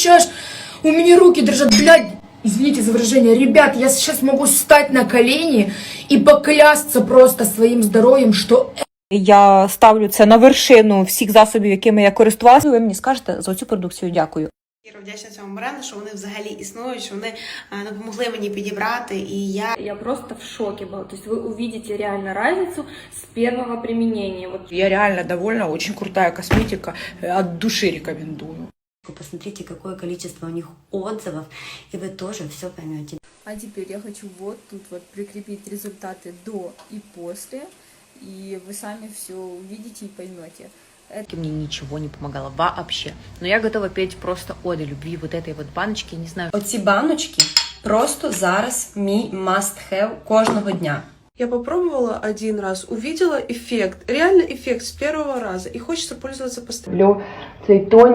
сейчас у меня руки дрожат, блядь. Извините за выражение, ребят, я сейчас могу встать на колени и поклясться просто своим здоровьем, что Я ставлю це на вершину всіх засобів, якими я користувалася. Ви мені скажете за цю продукцію дякую. Щиро вдячна цьому бренду, що вони взагалі існують, що вони е, допомогли мені підібрати, і я Я просто в шоке была. То есть вы увидите реально разницу с первого применения. Вот Я реально довольна, очень крутая косметика, э, от души рекомендую. Посмотрите, какое количество у них отзывов, и вы тоже все поймете. А теперь я хочу вот тут вот прикрепить результаты до и после, и вы сами все увидите и поймете. мне ничего не помогало вообще. Но я готова петь просто оды любви вот этой вот баночки, не знаю. Оці баночки просто зараз мій must have кожного дня. Я попробовала один раз, увидела эффект, реально эффект с первого раза, и хочется пользоваться постоянно. Люблю цей тонік